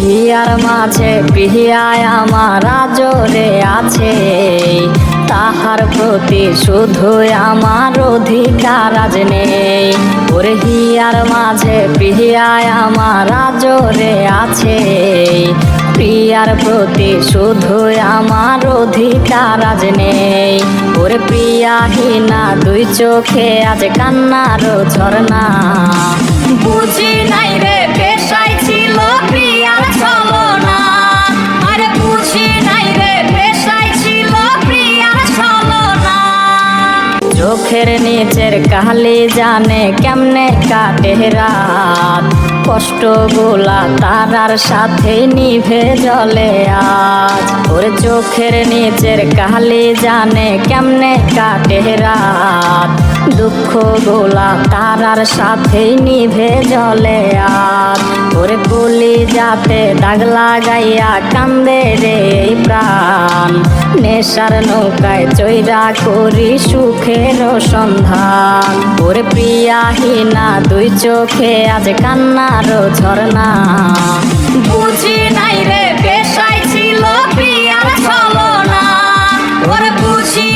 Here মাঝে পিহিয়ায় আমার আজরে আছে। তাহার প্রতি শুধু আমার অধিকার আজ নেই। ওরে হিয়ার মাঝে পিহিয়ায় আমার আজরে আছে। প্রিয়ার প্রতি শুধু আমার অধিকার আজ নেই। ওরে প্রিয়াহীনা, দুই চোখে আজ কান্নার ঝরনা চোখের নিচের কালি জানে কেমনে কাটে রাত। কষ্ট গোলা তারার সাথে নিভে জলে আজ। ওর চোখের নিচের কালি জানে কেমনে কাটে রাত। দুঃখ গোলা তারার সাথে নিভে জলে আজ। ওর গুলি যাতে দাগ লাগাইয়া কান্দে রে টান নেশার নৌকায় চৈরা করি সুখের সন্ধান। ওরে প্রিয়াহীনা, দুই চোখে আজ কান্নার ঝর্ণা। বুঝি নাই রে, পেশায় ছিল প্রিয়ার ছলনা। ওর বুঝি